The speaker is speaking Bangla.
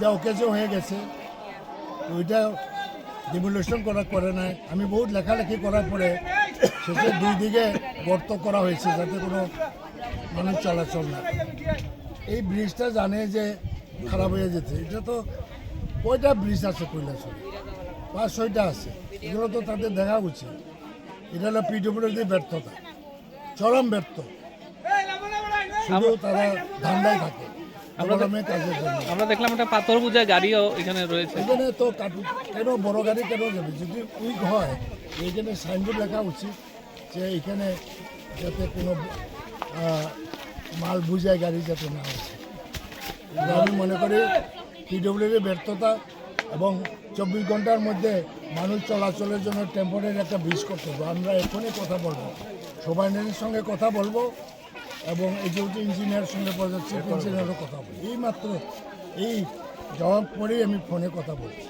ব্লকেজও হয়ে গেছে। ওইটা ডিমোলেশন করা করে নাই। আমি বহুত লেখালেখি করার পরে শেষে দুই দিকে গর্ত করা হয়েছে যাতে কোনো মানুষ চলাচল না এই ব্রিজটা জানে যে খারাপ হয়ে যেতে। এটা তো কয়টা ব্রিজ আছে কৈলাসরে পাঁচ ছয়টা আছে। এগুলো তো তাদের দেখা উচিত। এটা হলো পিডব্লিউডি ব্যর্থতা। চরম ব্যর্থ। শুধু তারা ধান্দায় থাকে। আমরা দেখলাম একটা পাথর বোঝা গাড়িও এখানে রয়েছে। এখানে তো কেন বড় গাড়ি কেন যাবে? যদি উইক হয় এইখানে সাইনবোর্ড লেখা উচিত যে এখানে যাতে কোনো মাল বুঝায় গাড়ি যাতে না এটা আমি মনে করি পিডব্লিউডির ব্যর্থতা এবং চব্বিশ ঘণ্টার মধ্যে মানুষ চলাচলের জন্য টেম্পোরারি একটা ব্রিজ করতে হবে। আমরা এখনই কথা বলব। সবাইনের সঙ্গে কথা বলব। এবং এই যেহেতু ইঞ্জিনিয়ারের সঙ্গে চিফ ইঞ্জিনিয়ারও কথা বলি এই মাত্র এই জবাব পরেই আমি ফোনে কথা বলছি।